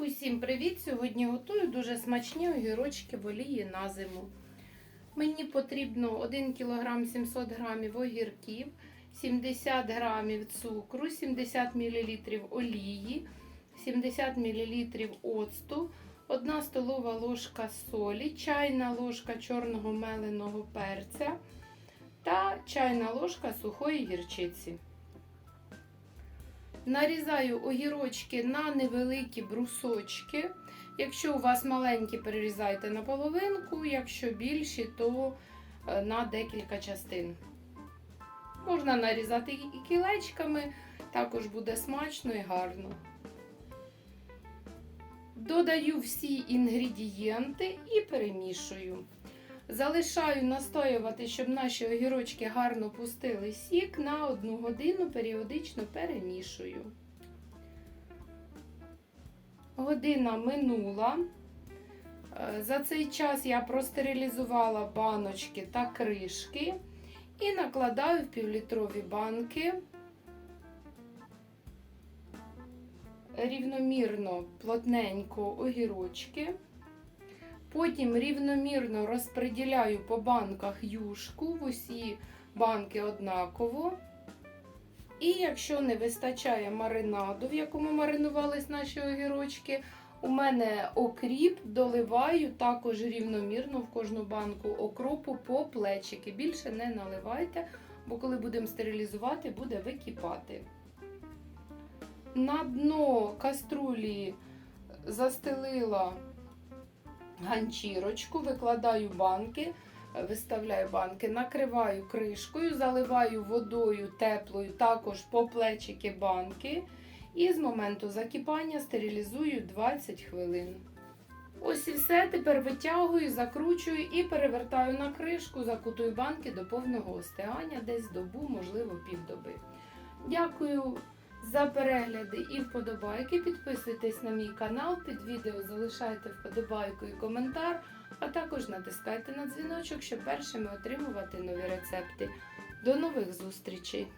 Усім привіт! Сьогодні готую дуже смачні огірочки в олії на зиму. Мені потрібно 1 кг 700 г огірків, 70 г цукру, 70 мл олії, 70 мл оцту, 1 столова ложка солі, чайна ложка чорного меленого перця та чайна ложка сухої гірчиці. Нарізаю огірочки на невеликі брусочки. Якщо у вас маленькі, перерізайте на половинку, якщо більші, то е, на декілька частин. Можна нарізати і кілечками, також буде смачно і гарно. Додаю всі інгредієнти і перемішую. Залишаю настоювати, щоб наші огірочки гарно пустили сік на одну годину, періодично перемішую. Година минула. Е, За цей час я простерилізувала баночки та кришки і накладаю в півлітрові банки рівномірно плотненько огірочки. Потім рівномірно розподіляю по банках юшку в усі банки однаково. І якщо не вистачає маринаду, в якому маринувались наші огірочки, у мене окріп доливаю також рівномірно в кожну банку окропу по плечики. Більше не наливайте, бо коли будемо стерилізувати, буде википати. На дно каструлі застелила ганчірочку, викладаю банки, виставляю банки, накриваю кришкою, заливаю водою теплою, також по плечики банки. І з моменту закипання стерилізую 20 хвилин. Ось і все. Тепер витягую, закручую і перевертаю на кришку, закутую банки до повного остигання, десь добу, можливо, півдоби. Дякую за перегляди і вподобайки. Підписуйтесь на мій канал, під відео залишайте вподобайку і коментар, а також натискайте на дзвіночок, щоб першими отримувати нові рецепти. До нових зустрічей!